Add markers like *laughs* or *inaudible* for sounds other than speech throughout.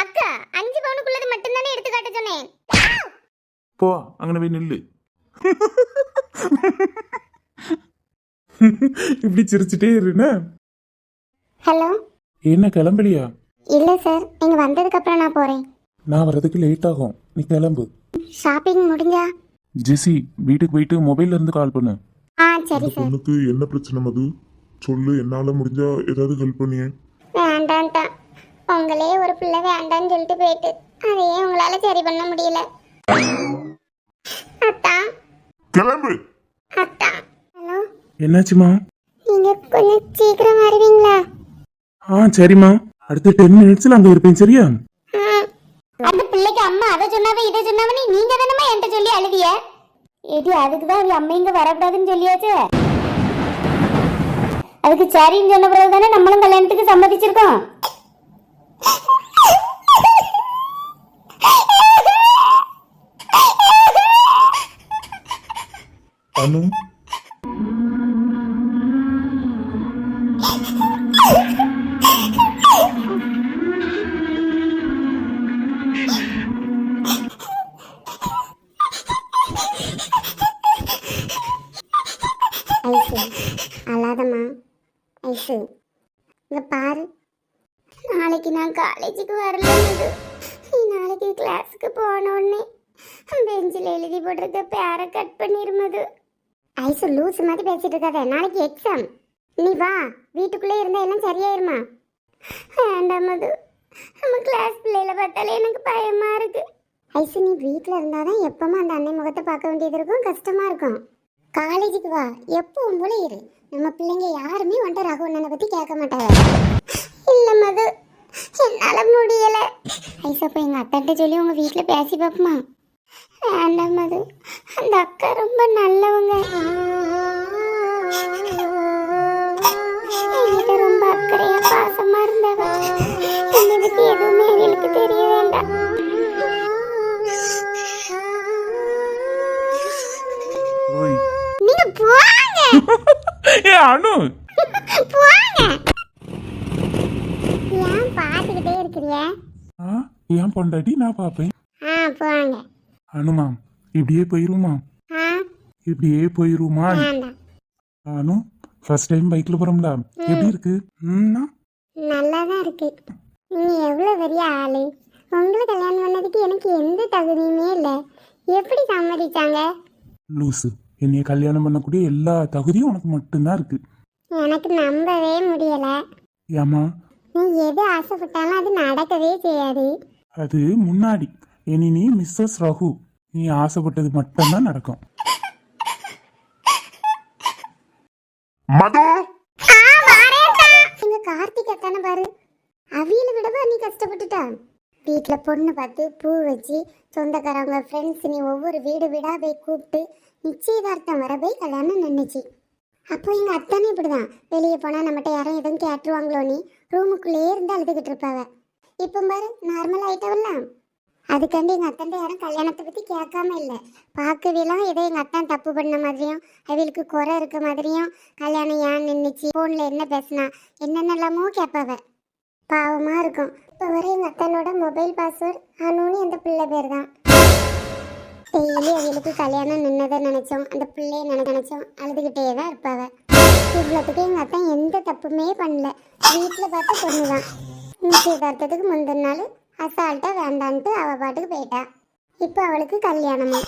அக்கா அஞ்சு பவுனுக்குள்ளது மட்டும்தானே எடுத்து காட்ட சொன்னேன். போ அங்கே போய் நில்லு. இப்படி சிரிச்சுட்டே இருன ஹலோ? என்ன கிளம்பலையா? இல்ல சார் நீங்க வந்ததுக்கு அப்புறம் நான் போறேன். நான் வர்றதுக்கு லேட் ஆகும் நீ கிளம்பு. ஷாப்பிங் முடிஞ்சா? ஜெசி வீட்டுக்கு போயிட்டு மொபைல்ல இருந்து கால் பண்ணு. ஆ சரி சார். பொண்ணுக்கு என்ன பிரச்சனை மது? சொல்லு என்னால முடிஞ்சா ஏதாவது ஹெல்ப் பண்ணியே. வேண்டான்ட்டான் உங்களே ஒரு பிள்ளை வேண்டான்னு சொல்லிட்டு போயிட்டு. அதையே உங்களால சரி பண்ண முடியல. அத்தா. கிளம்பு. அத்தா. ஹலோ. என்னாச்சுமா? நீங்க கொஞ்சம் சீக்கிரம் வருவீங்களா? ஆ சரிம்மா. அடுத்த டென் மினிட்ஸ்ல அங்க இருப்பேன் சரியா? அந்த பிள்ளைக்கு அம்மா அதை சொன்னாவே இதை சொன்னாவே நீங்க தானே என்கிட்ட சொல்லி அழுதிய ஏடி அதுக்கு தான் அவ அம்மா இங்க வரக்கூடாதுன்னு சொல்லியாச்சு? அதுக்கு சரின்னு சொன்ன பிறகு தானே நம்மளும் கல்யாணத்துக்கு சம்மதிச்சிருக்கோம்? அனு கிளாஸுக்கு போனோடனே பெஞ்சில் எழுதி போட்டிருக்க பேரை கட் பண்ணிருமது ஐசு லூஸ் மாதிரி பேசிட்டு இருக்காத. நாளைக்கு எக்ஸாம் நீ வா வீட்டுக்குள்ளே இருந்தா எல்லாம் சரியாயிருமா? வேண்டாம் மது. நம்ம கிளாஸ் பிள்ளையில பார்த்தாலே எனக்கு பயமா இருக்கு. ஐசு நீ வீட்டில் இருந்தால் தான் எப்பவுமே அந்த அன்னை முகத்தை பார்க்க வேண்டியது இருக்கும் கஷ்டமா இருக்கும். காலேஜுக்கு வா எப்பவும் போல இரு. நம்ம பிள்ளைங்க யாருமே வந்துட்டு ரகுவண்ணனை பற்றி கேட்க மாட்டாங்க. இல்லை மது. என்னால முடியல. ஐசா போய் எங்க அத்தாட்ட சொல்லி உங்க வீட்டுல பேசி பார்ப்போமா வேண்டாம் மது. அந்த அக்கா ரொம்ப நல்லவங்க. என்கிட்ட ரொம்ப அக்கறையா பாசமா இருந்தவ. என்னை பத்தி எதுவுமே அவளுக்கு தெரிய வேண்டாம் நீங்க போங்க. *laughs* ஏ அனு. போங்க ஏன் இருக்கிறிய ஆ ஏன் பொண்டாட்டி நான் பார்ப்பேன் ஆ போங்க. அனுமா இப்படியே போயிருமா? ஆ? இப்படியே போயிருமா? வேண்டாம். அனு ஃபர்ஸ்ட் டைம் பைக்ல போறோம்ல எப்படி இருக்கு? ம்னா? நல்லா தான் இருக்கு. நீங்க எவ்வளோ பெரிய ஆளு. உங்களை கல்யாணம் பண்ணதுக்கு எனக்கு எந்த தகுதியுமே இல்லை. எப்படி சம்மதிச்சாங்க? லூசு. என்னைய கல்யாணம் பண்ணக்கூடிய எல்லா தகுதியும் உனக்கு மட்டும்தான் இருக்கு. எனக்கு நம்பவே முடியல. ஏமா நீ எது ஆசைப்பட்டாலும் அது நடக்கவே செய்யாது. அது முன்னாடி. இனி நீ மிஸ்ஸஸ் ரகு. நீ ஆசைப்பட்டது மட்டும்தான் நடக்கும். மது! எங்க கார்த்திக் அத்தான பாரு. அவியலை விடவா நீ கஷ்டப்பட்டுட்டா? வீட்ல பொண்ணு பார்த்து பூ வச்சு சொந்தக்காரவங்க ஃப்ரெண்ட்ஸ் நீ ஒவ்வொரு வீடு வீடா போய் கூப்பிட்டு நிச்சயதார்த்தம் வர போய் கல்யாணம் நின்னுச்சு. அப்போ எங்கள் அத்தானே இப்படிதான். வெளியே போனால் நம்மகிட்ட யாரும் எதுவும் கேட்டுருவாங்களோ நீ? ரூமுக்குள்ளேயே இருந்து அழுதுகிட்டு இருப்பாவ. இப்போ பாரு நார்மல் ஆகிட்டவெல்லாம் அதுக்காண்டி எங்கள் அத்தன் யாரும் கல்யாணத்தை பற்றி கேட்காம இல்லை. பார்க்கவேலாம் ஏதோ எங்கள் அத்தான் தப்பு பண்ண மாதிரியும் அவளுக்கு குறை இருக்க மாதிரியும் கல்யாணம் ஏன் நின்றுச்சு ஃபோனில் என்ன பேசினா? என்னென்னலாமோ கேட்பாவ. பாவமாக இருக்கும். இப்போ வரை எங்கள் அத்தனோட மொபைல் பாஸ்வேர்ட் அனுன்னு அந்த பிள்ளை பேர் தான் டெய்லி அவளுக்கு கல்யாணம் நின்னதை நினைச்சோம். அந்த பிள்ளைய நினை நினைச்சோம். அழுதுகிட்டே தான் இருப்பாவ. இவ்வளோத்துக்கு எங்கள் அத்தன் எந்த தப்புமே பண்ணல. வீட்டில் பார்த்து பொண்ணு தான் நிச்சயதார்த்தத்துக்கு முந்தின நாள் அசால்ட்டாக வேண்டான்ட்டு அவள் பாட்டுக்கு போயிட்டா. இப்போ அவளுக்கு கல்யாணமும்.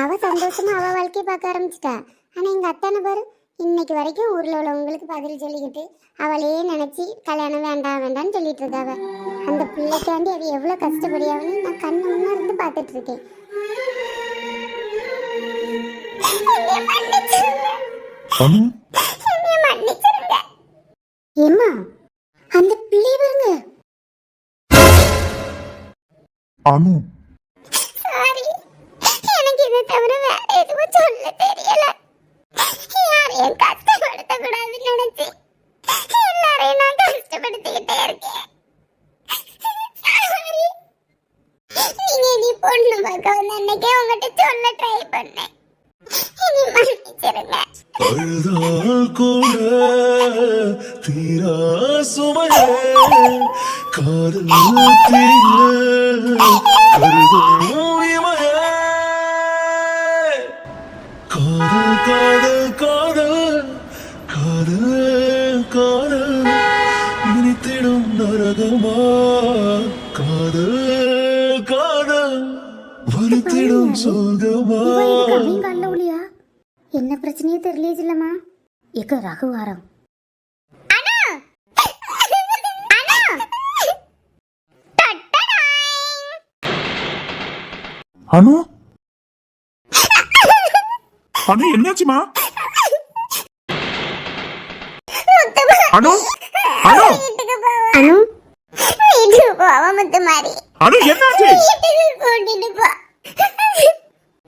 அவள் சந்தோஷமா அவள் வாழ்க்கையை பார்க்க ஆரம்பிச்சிட்டா. ஆனால் எங்கள் அத்தானை பாரு இன்னைக்கு வரைக்கும் ஊரில் உள்ளவங்களுக்கு பதில் சொல்லிக்கிட்டு அவளையே நினச்சி கல்யாணம் வேண்டாம் வேண்டாம்னு சொல்லிட்டு இருக்காவ. அந்த பிள்ளைக்காண்டி அது எவ்வளோ கஷ்டப்படியாவன்னு நான் கண்ணு முன்னே இருந்து பார்த்துட்டு இருக்கேன். ஏம்மா அந்த பிள்ளை பாருங்க. அனு? சாரி எனக்கு இதை தவிர வேற எதுவும் சொல்ல தெரியல யாரையும் கஷ்டப்படுத்த கூடாதுன்னு நினைச்சு எல்லாரையும் நான் கஷ்டப்படுத்திக்கிட்டே இருக்கேன் Sorry. நீங்க நீ பொண்ணு பார்க்க வந்த அன்னைக்கே உங்ககிட்ட சொல்ல ட்ரை பண்ணேன். இனி மன்னிச்சிருங்க அழுதால் கூட தீரா சுமையே காதல் தீர கருதும் காதல் காதல் காதல் காதல் காதல் இனித்திடும் நரகமா? காதல் காதல் சொர்க்கமா அவங்க அல்ல ஒளியா? என்ன பிரச்சனையே தெரியலையே இல்லம்மா எக்க ரகுவாரம் அனு? அனு என்னாச்சுமா? அனு? அனு? அனு? வீட்டுக்கு போவ முத்து மாதிரி அனு என்னாச்சு? வீட்டுக்கு கூட்டிட்டு போ.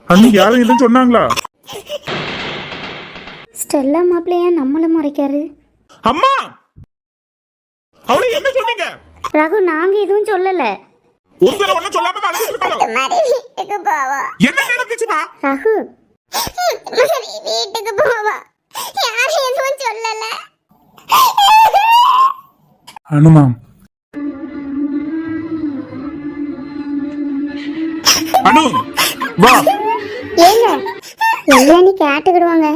அனு யாரும் இல்லைன்னு சொன்னாங்களா? ஸ்டெல்லா மாப்பிள்ளையா நம்மள மறைக்காரு? அம்மா! அவளை என்ன சொன்னீங்க? ரகு நாங்க எதுவும் சொல்லல. உங்களை ஒண்ணும் சொல்லாம? மாதிரி வீட்டுக்கு போவோம் என்ன நடந்துச்சுமா? ரகு. வீட்டுக்கு போவோம் யாரும் எதுவும் சொல்லல. அனுமாம் அனு வா. ஏங்க இல்லைன்னு கேட்டுக்கிடுவாங்க?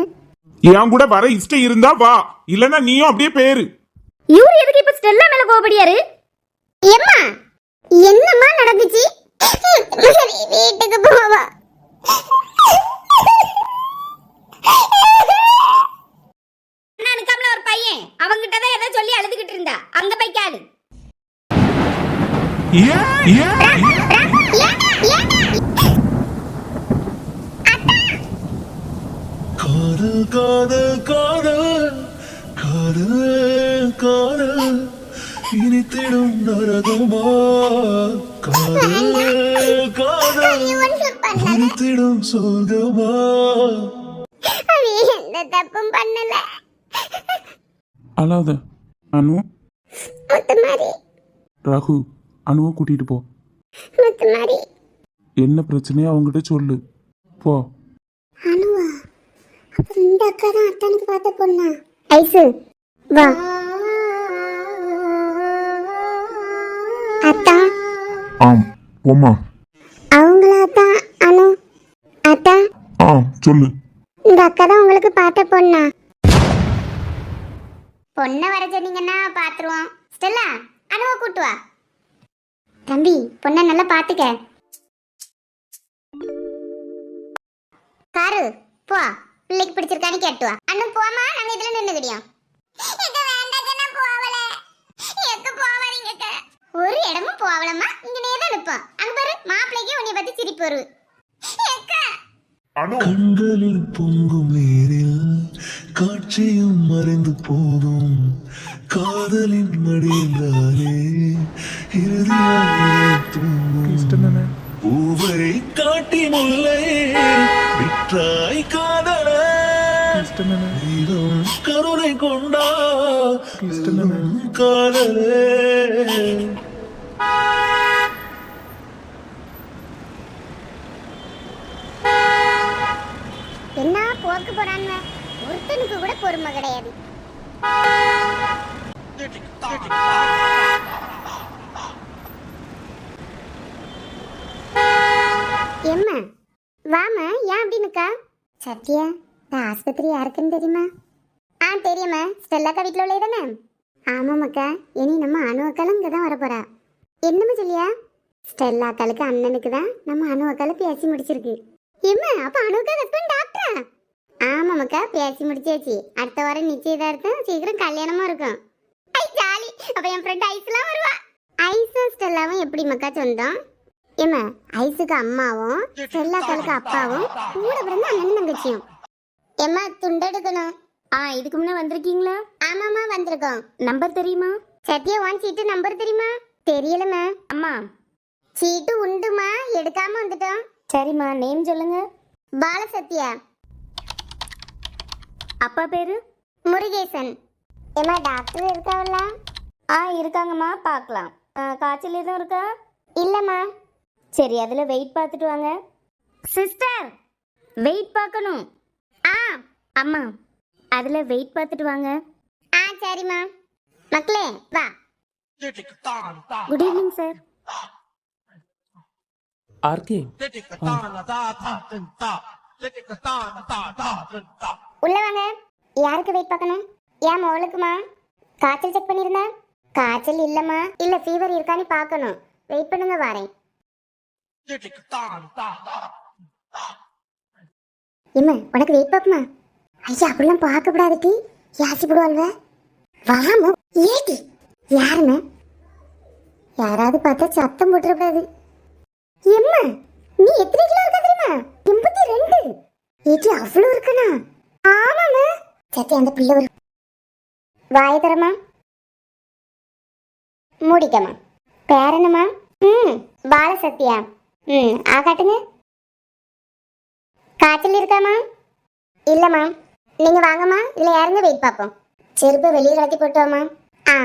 என் கூட வர இஷ்டம் இருந்தா வா இல்லனா நீயும் அப்படியே பேரு. இவரு எதுக்கு இப்ப ஸ்டெல்லா மேல கோபப்படியாரு எம்மா என்னம்மா நடந்துச்சு? வீட்டுக்கு போவா. ஒரு பையன். அவங்கிட்ட தான் ஏதோ சொல்லி அழுதுகிட்டு இருந்தா. அங்க போய் கேளு. ஏன் ஏன்? காதல் காதல் காதல் காதல். காதல் இனித்திடும் நரகமா? காதல் காதல். இனித்திடும் சொர்க்கமா? எந்த தப்பும் பண்ணல. அழாத அனு. முத்து மாதிரி ரகு அனுவை கூட்டிட்டு போ. என்ன பிரச்சனையோ அவங்ககிட்ட சொல்லு. போ. இந்த அக்கா தான் அத்தானுக்கு பார்த்த பொண்ணா? ஐசு வா. அத்தா? ஆம் போம்மா அவங்களா தான் அனு? அத்தா? ஆ சொல்லு. இந்த அக்கா தான் உங்களுக்கு பார்த்த பொண்ணா? பொண்ணை வர சொன்னீங்கன்னா பாத்துருவோம் ஸ்டெல்லா அனுவ கூட்டு வா. தம்பி பொண்ணை நல்லா பாத்துக்க காரு போ. பிள்ளைக்கு பிடிச்சிருக்கான்னு கேட்டு வா அண்ணு போமா நாங்க இதுல நின்னுக்கிடியோம் ஒரு இடமும் போகலம்மா இங்க நேரம் நிப்போம் அங்க பாரு மாப்பிள்ளைக்கு உன்னை பத்தி சிரிப்பு வருது. ஏக்கா கண்களில் பொங்கும் நீரில் காட்சியும் மறைந்து போகும். காதலின் மடியிலாரே இறுதியாக தூங்கும். பூவை காட்டி முல்லை விற்றாய் கொண்டா காதலே. என்ன போக்கு போறான்னு ஒருத்தனுக்கு கூட பொறுமை கிடையாது. எம்மா வாமா ஏன் அப்படின்னுக்கா சத்யா இந்த ஆஸ்பத்திரி யாருக்குன்னு தெரியுமா? ஆ தெரியுமா ஸ்டெல்லாக்கா வீட்டில் உள்ளே தானே? ஆமாம்மாக்கா. இனி நம்ம அணு அக்காலும் இங்கே தான் வரப்போறா. என்னம்மா சொல்லியா? ஸ்டெல்லா அக்காளுக்கு அண்ணனுக்கு தான் நம்ம அணு அக்கால பேசி முடிச்சிருக்கு. எம்மா அப்போ அணுக்கா ஹஸ்பண்ட் டாக்டரா ஆமாம்மாக்கா பேசி முடிச்சாச்சு. அடுத்த வாரம் நிச்சயதார்த்தம் சீக்கிரம் கல்யாணமும் இருக்கும். ஐ ஜாலி. அப்போ என் ஃப்ரெண்ட் ஐஸ்லாம் வருவா. ஐஸும் ஸ்டெல்லாவும் எப்படி மக்கா சொந்தம்? ஏம்மா ஐஸுக்கு அம்மாவும் ஸ்டெல்லாக்களுக்கு அப்பாவும் கூட பிறந்த அண்ணன் தங்கச்சியும். ஏம்மா துண்டெடுக்கணும் ஆ இதுக்கு முன்ன வந்திருக்கீங்களா? ஆமாம்மா வந்திருக்கோம். நம்பர் தெரியுமா? சத்யா ஒன் சீட்டு நம்பர் தெரியுமா? தெரியலம்மா அம்மா. சீட்டு உண்டுமா? எடுக்காம வந்துட்டோம். சரிம்மா நேம் சொல்லுங்க. பாலசத்யா. அப்பா பேரு? முருகேசன். ஏம்மா டாக்டர் இருக்காவல்ல? ஆ இருக்காங்கம்மா பார்க்கலாம். ஆ, காய்ச்சல் எதுவும் இருக்கா? இல்லம்மா. சரி அதில் வெயிட் பார்த்துட்டு வாங்க. சிஸ்டர் வெயிட் பார்க்கணும். ஆ. அம்மா. அதில் வெயிட் பார்த்துட்டு வாங்க. ஆ சரிம்மா மக்களே வா. குட் ஈவினிங் சார் ஆர்கே உள்ள வாங்க. யாருக்கு வெயிட் பார்க்கணும்? ஏன் மவளுக்குமா காய்ச்சல் செக் பண்ணிருந்தா? காய்ச்சல் இல்லம்மா. இல்ல ஃபீவர் இருக்கான்னு பார்க்கணும். வெயிட் பண்ணுங்க வரேன். இம்மா உனக்கு வெயிட் பார்க்குமா? ஐயா அப்படிலாம் பார்க்க கூடாது டி. யாசி போடுவாள்வ ஏடி. யாருன்னு? யாராவது பார்த்தா சத்தம் போட்டுறக்கூடாது. எம்மா நீ எத்தனை கிலோ இருக்க தெரியுமா? எண்பத்தி ரெண்டு. ஏடி அவ்வளோ இருக்கனா? ஆமாங்க சத்தி அந்த பிள்ளை ஒரு வாய தரமா மூடிக்கம்மா. பேரனம்மா ம் பால சத்யா ம் ஆ காட்டுங்க காய்ச்சல் இருக்காமா இல்லைம்மா. நீங்க வாங்கம்மா இல்லை இறங்க வெயிட் பார்ப்போம் செருப்பை வெளியே கலத்தி போட்டோம்மா ஆ.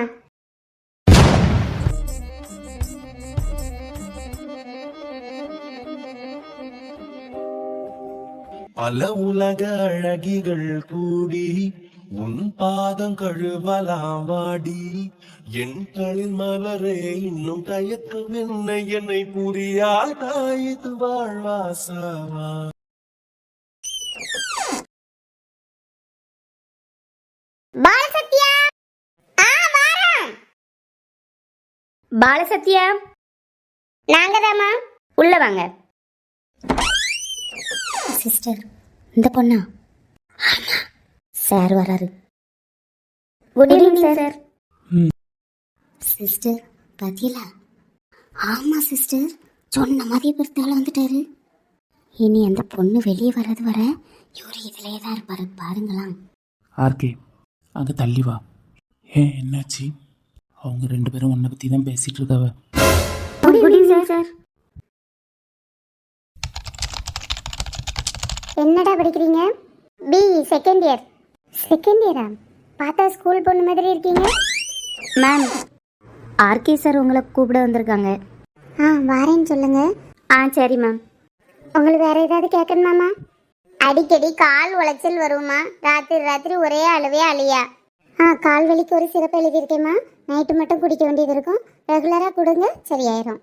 பல உலக அழகிகள் கூடி உன் பாதம் கழுவலாம் வாடி. என் களில் மலரே இன்னும் தயக்கம் என்ன என்னை புரியாதா? இது வாழ்வாசாவா பாலசத்யா? ஆ வாரம். பாலசத்யா? நாங்க தாம்மா உள்ள வாங்க. சிஸ்டர் இந்த பொண்ணா? ஆமா. சார் வராரு. Good evening sir. சிஸ்டர் பாத்தீங்களா? ஆமா சிஸ்டர். சொன்ன மாதிரி பொறுத்தால வந்துட்டாரு. இனி அந்த பொண்ணு வெளியே வர்றது வர இவரு இதுலயே தான் இருப்பாரு. பாருங்களாம் ஆர்கே அங்கே தள்ளி வா. ஏன் என்னாச்சு? அவங்க ரெண்டு பேரும் உன்னை பற்றி தான் பேசிகிட்டு இருக்காவ. குட் ஈவினிங் சார் என்னடா படிக்கிறீங்க? பி செகண்ட் இயர் செகண்ட் இயரா பார்த்தா ஸ்கூல் பொண்ணு மாதிரி இருக்கீங்க. மேம் ஆர்கே சார் உங்களை கூப்பிட வந்திருக்காங்க. ஆ வாரேன்னு சொல்லுங்க. ஆ சரி மேம் உங்களுக்கு வேற ஏதாவது கேட்கணுமாமா அடிக்கடி கால் உளைச்சல் வருமா? ராத்திரி ராத்திரி ஒரே அழுவே அழியா. ஆ கால் வலிக்கு ஒரு சிறப்பு எழுதியிருக்கேம்மா. நைட்டு மட்டும் குடிக்க வேண்டியது இருக்கும். ரெகுலராக கொடுங்க சரியாயிரும்.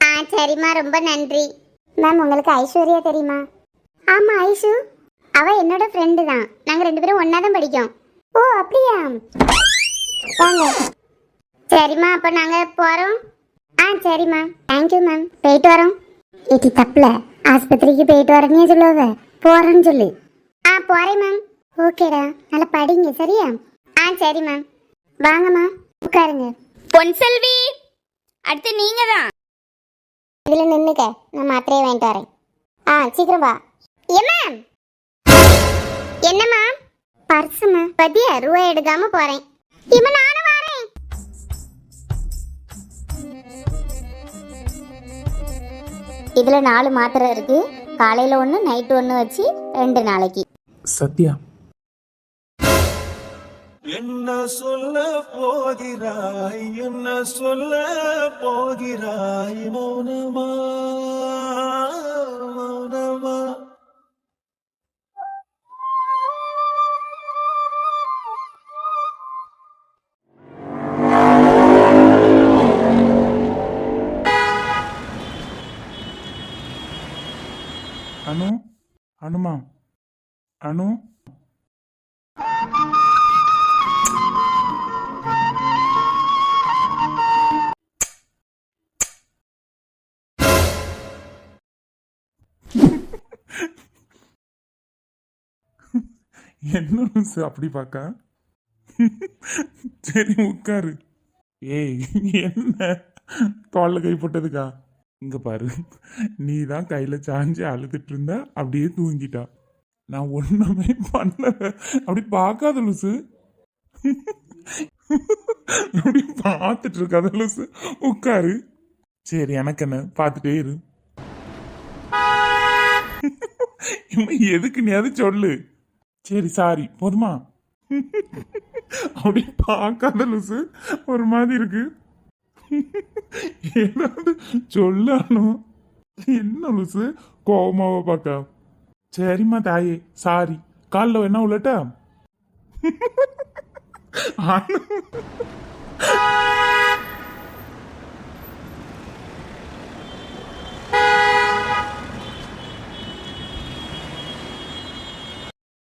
ஆ சரிம்மா ரொம்ப நன்றி. மேம் உங்களுக்கு ஐஸ்வர்யா தெரியுமா? ஆமாம் ஐஷு அவள் என்னோட ஃப்ரெண்டு தான். நாங்கள் ரெண்டு பேரும் ஒன்றா தான் படிக்கோம். ஓ அப்படியா? வாங்க. சரிம்மா அப்போ நாங்கள் போகிறோம் ஆ சரிம்மா. தேங்க்யூ மேம் போயிட்டு வரோம். இது தப்பில். ஆஸ்பத்திரிக்கு போயிட்டு வரேன்னே சொல்லுவேன் போகிறேன்னு சொல்லு. ஆ போகிறேன் மேம் ஓகேடா. நல்லா படிங்க சரியா? ஆ சரி மேம் வாங்கம்மா உட்காருங்க. பொன் செல்வி அடுத்து நீங்க தான். இதில் நின்றுக்க நான் மாத்திரையை வாங்கிட்டு வரேன். ஆ சீக்கிரம் வா. ஏம்மா என்னம்மா பர்ஸுமா பத்தியா ரூபாய் எடுக்காம போறேன். இம்மா நானும் வரேன். இதுல நாலு மாத்திரை இருக்கு. காலையில ஒன்று நைட்டு ஒன்று வச்சு ரெண்டு நாளைக்கு. சத்யா. என்ன சொல்ல போகிறாய்? என்ன சொல்ல போகிறாய்? மௌனமா மௌனமா அனுமா. அனு? என்ன அப்படி பார்க்க சரி உட்காரு. ஏய் என்ன? தோல்ல கை போட்டதுக்கா? இங்கே பாரு. நீ தான் கையில் சாஞ்சு அழுதுட்டு இருந்தா அப்படியே தூங்கிட்டா. நான் ஒன்றுமே பண்ணல. அப்படி பார்க்காத லூசு. அப்படி பார்த்துட்டு இருக்காத லூசு. உட்காரு. சரி எனக்கு என்ன? பார்த்துட்டே இரு. எதுக்கு நீ அது சொல்லு? சரி சாரி போதுமா? அப்படி பார்க்காத லூசு. ஒரு மாதிரி இருக்கு. *laughs* ஏதாவது சொல்லணும்? என்ன லூசு? கோபமாவ பார்க்க. சரிம்மா தாயே சாரி காலில் என்ன உள்ளட்ட? *laughs*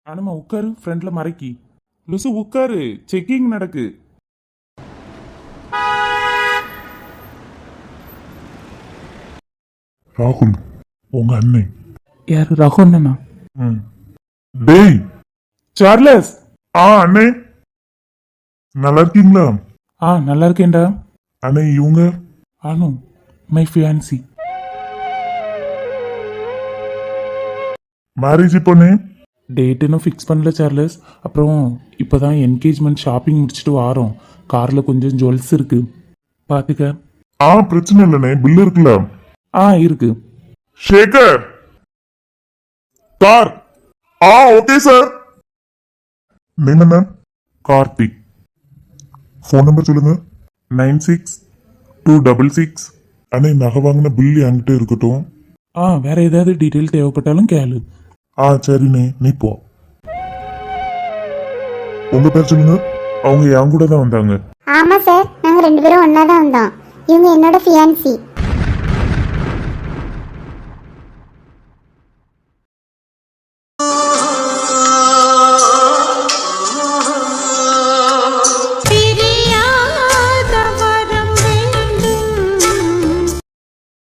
அனுமா உட்காரு ஃப்ரெண்ட்ல மறைக்கி. லுசு உட்காரு. செக்கிங் நடக்கு. ராகுல் உங்க அண்ணன் யாரு? ரகுண்ணா ம். டேய் சார்லஸ் ஆ அண்ணே. நல்லா இருக்கீங்களா? ஆ நல்லா இருக்கேன்டா. அண்ணே இவங்க? அனு மை ஃபியான்சி மேரேஜ் பொண்ணு டேட் இன்னும் ஃபிக்ஸ் பண்ணல சார்லஸ் அப்புறம் இப்போதான் என்கேஜ்மெண்ட் ஷாப்பிங் முடிச்சுட்டு வாரோம். காரில் கொஞ்சம் ஜுவல்ஸ் இருக்கு. பார்த்துக்க ஆ பிரச்சனை இல்லைண்ணே. பில் இருக்குல்ல? ஆ இருக்கு. ஷேகர் கார்! ஆ ஓகே சார். நேம் என்ன கார்த்திக். ஃபோன் நம்பர் சொல்லுங்க. Nine six two double six. அண்ணே நகை வாங்கின பில் என்கிட்ட இருக்கட்டும். ஆ வேற ஏதாவது டீட்டெயில் தேவைப்பட்டாலும் கேளு. ஆ சரிண்ணே. நீ போ. உங்க பேர் சொல்லுங்க. அவங்க என் கூட தான் வந்தாங்க. ஆமாம் சார். நாங்கள் ரெண்டு பேரும் ஒன்றா தான் வந்தோம். இவங்க என்னோட ஃபியான்சி